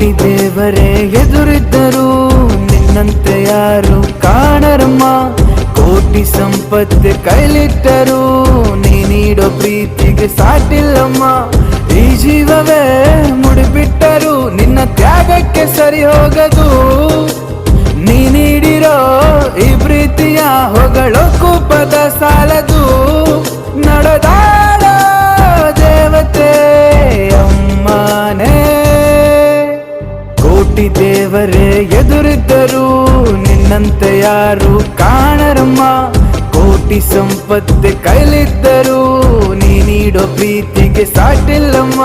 ಕೋಟಿ ದೇವರೇ ಎದುರಿದ್ದರು. ನಿನ್ನಂತೆ ಯಾರು ಕಾಣರಮ್ಮ? ಕೋಟಿ ಸಂಪತ್ತು ಕೈಲಿಟ್ಟರು. ನೀ ನೀಡೋ ಪ್ರೀತಿಗೆ ಸಾಟಿಲ್ಲಮ್ಮ. ಈ ಜೀವವೇ ಮುಡಿಬಿಟ್ಟರು. ನಿನ್ನ ತ್ಯಾಗಕ್ಕೆ ಸರಿ ಹೋಗದು. ನೀ ನೀಡಿರೋ ಈ ಪ್ರೀತಿಯ ಹೊಗಳ ಕೂಪದ ಸಾಲದು. ಕೋಟಿ ದೇವರೇ ಎದುರಿದ್ದರು ನಿನ್ನಂತೆ ಯಾರು ಕಾಣರಮ್ಮ. ಕೋಟಿ ಸಂಪತ್ತು ಕೈಲಿದ್ದರು ನೀ ನೀಡೋ ಪ್ರೀತಿಗೆ ಸಾಟಿಲ್ಲಮ್ಮ.